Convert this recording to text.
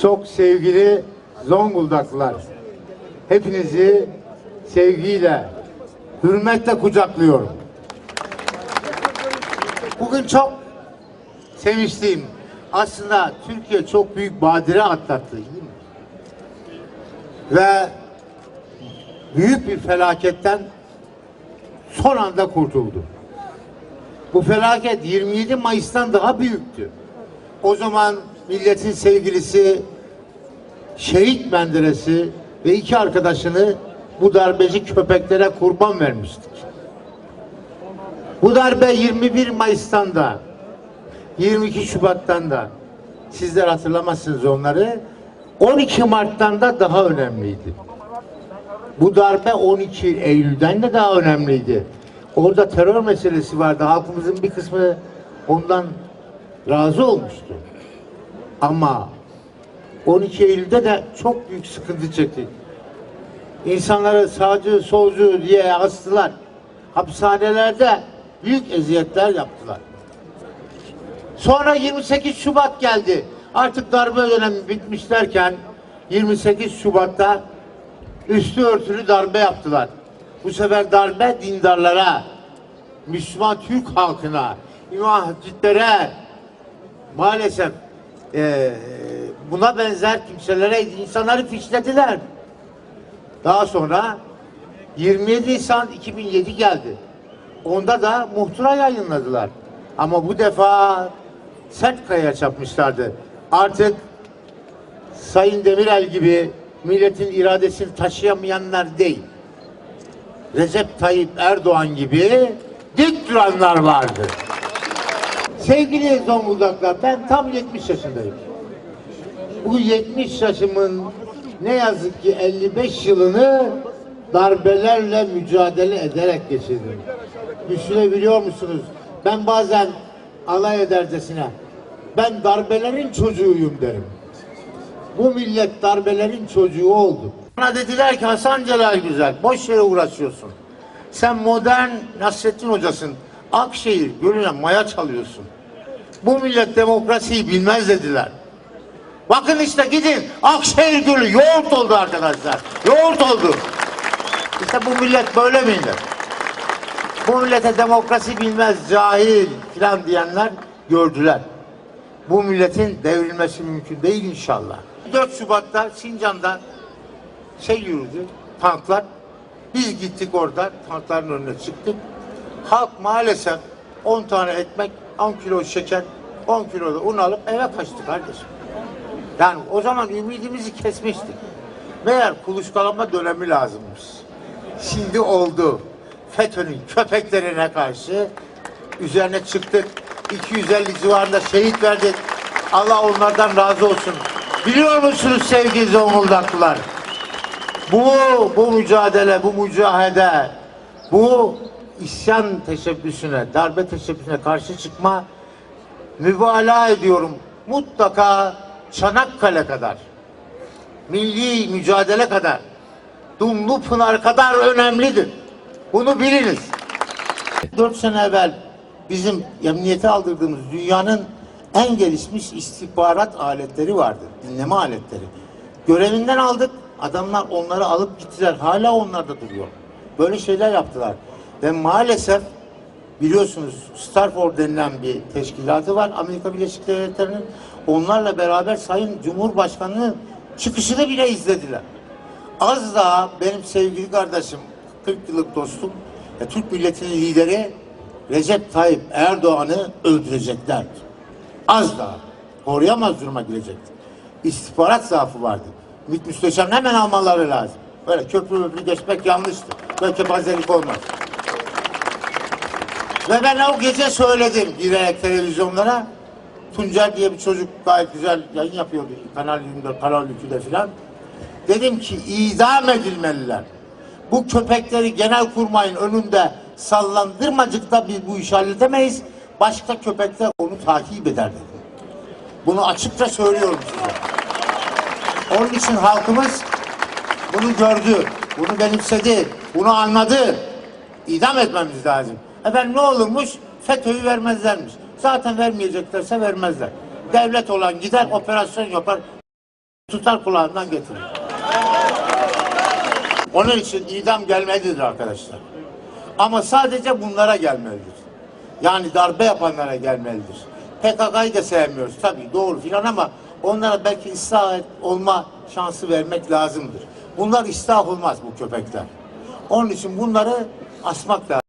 Çok sevgili Zonguldaklılar. Hepinizi sevgiyle, hürmetle kucaklıyorum. Bugün çok sevinçliyim. Aslında Türkiye çok büyük badire atlattı. değil mi? Ve büyük bir felaketten son anda kurtuldu. Bu felaket 27 Mayıs'tan daha büyüktü. O zaman milletin sevgilisi Şehit Menderes'i ve iki arkadaşını bu darbeci köpeklere kurban vermiştik. Bu darbe 21 Mayıs'tan da 22 Şubat'tan da sizler hatırlamazsınız onları 12 Mart'tan da daha önemliydi. Bu darbe 12 Eylül'den de daha önemliydi. Orada terör meselesi vardı. Halkımızın bir kısmı ondan razı olmuştu. Ama 12 Eylül'de de çok büyük sıkıntı çektik. İnsanları sağcı, solcu diye astılar. Hapishanelerde büyük eziyetler yaptılar. Sonra 28 Şubat geldi. Artık darbe dönemi bitmiş derken 28 Şubat'ta üstü örtülü darbe yaptılar. Bu sefer darbe dindarlara, Müslüman Türk halkına, İmam Hatip'lere maalesef eee, buna benzer kimselere insanları fişlediler. Daha sonra 27 Nisan 2007 geldi. Onda da muhtıra yayınladılar. Ama bu defa sert kaya çapmışlardı. Artık Sayın Demirel gibi milletin iradesini taşıyamayanlar değil. Recep Tayyip Erdoğan gibi dik duranlar vardı. Sevgili Zonguldaklar ben tam 70 yaşındayım. Bu 70 yaşımın ne yazık ki 55 yılını darbelerle mücadele ederek geçirdim. Düşünebiliyor musunuz? Ben bazen alay edercesine ben darbelerin çocuğuyum derim. Bu millet darbelerin çocuğu oldu. Bana dediler ki Hasan Celal Güzel boş yere uğraşıyorsun. Sen modern Nasrettin Hocasın. Akşehir gölüne maya çalıyorsun. Bu millet demokrasiyi bilmez dediler. Bakın işte gidin Akşehir Gölü yoğurt oldu arkadaşlar. Yoğurt oldu. İşte bu millet böyle millet. Bu millete demokrasi bilmez cahil filan diyenler gördüler. Bu milletin devrilmesi mümkün değil inşallah. 4 Şubat'ta Sincan'da şey yürüdü, tanklar. Biz gittik orada, tankların önüne çıktık. Halk maalesef 10 tane ekmek, 10 kilo şeker, 10 kilo da un alıp eve kaçtı kardeşim. Yani o zaman ümidimizi kesmiştik. Meğer kuluçkalama dönemi lazımmış. Şimdi oldu. FETÖ'nün köpeklerine karşı üzerine çıktık. 250 civarında şehit verdik. Allah onlardan razı olsun. Biliyor musunuz sevgili Zonguldaklılar? Bu, bu mücadele, bu mücahede, bu isyan teşebbüsüne, darbe teşebbüsüne karşı çıkma mübalağa ediyorum. Mutlaka Çanakkale kadar, milli mücadele kadar, Dumlu Pınar kadar önemlidir. Bunu biliniz. Dört sene evvel bizim emniyete aldırdığımız dünyanın en gelişmiş istihbarat aletleri vardı. Dinleme aletleri. Görevinden aldık. Adamlar onları alıp gittiler. Hala onlar da duruyor. Böyle şeyler yaptılar. Ve maalesef biliyorsunuz Starford denilen bir teşkilatı var Amerika Birleşik Devletleri'nin. Onlarla beraber Sayın Cumhurbaşkanı'nın çıkışını bile izlediler. Az daha benim sevgili kardeşim, 40 yıllık dostum, ve Türk milletinin lideri Recep Tayyip Erdoğan'ı öldüreceklerdi. Az daha. Koruyamaz duruma gelecekti. İstihbarat zaafı vardı. MİT hemen almaları lazım. Böyle köprü köprü geçmek yanlıştı. Böyle kepazelik olmaz. Ve ben o gece söyledim girerek televizyonlara. Tuncer diye bir çocuk gayet güzel yayın yapıyordu. Kanal 24, Kanal 2'de filan. Dedim ki idam edilmeliler. Bu köpekleri genel kurmayın önünde sallandırmacıkta biz bu işi halledemeyiz. Başka köpekler onu takip eder dedim. Bunu açıkça söylüyorum size. Onun için halkımız bunu gördü, bunu benimsedi, bunu anladı. İdam etmemiz lazım. Efendim ne olurmuş? FETÖ'yü vermezlermiş. Zaten vermeyeceklerse vermezler. devlet olan gider operasyon yapar tutar kulağından getirir. Onun için idam gelmelidir arkadaşlar. Ama sadece bunlara gelmelidir. Yani darbe yapanlara gelmelidir. PKK'yı da sevmiyoruz tabii doğru filan ama onlara belki ıslah olma şansı vermek lazımdır. Bunlar ıslah olmaz bu köpekler. Onun için bunları asmak lazım.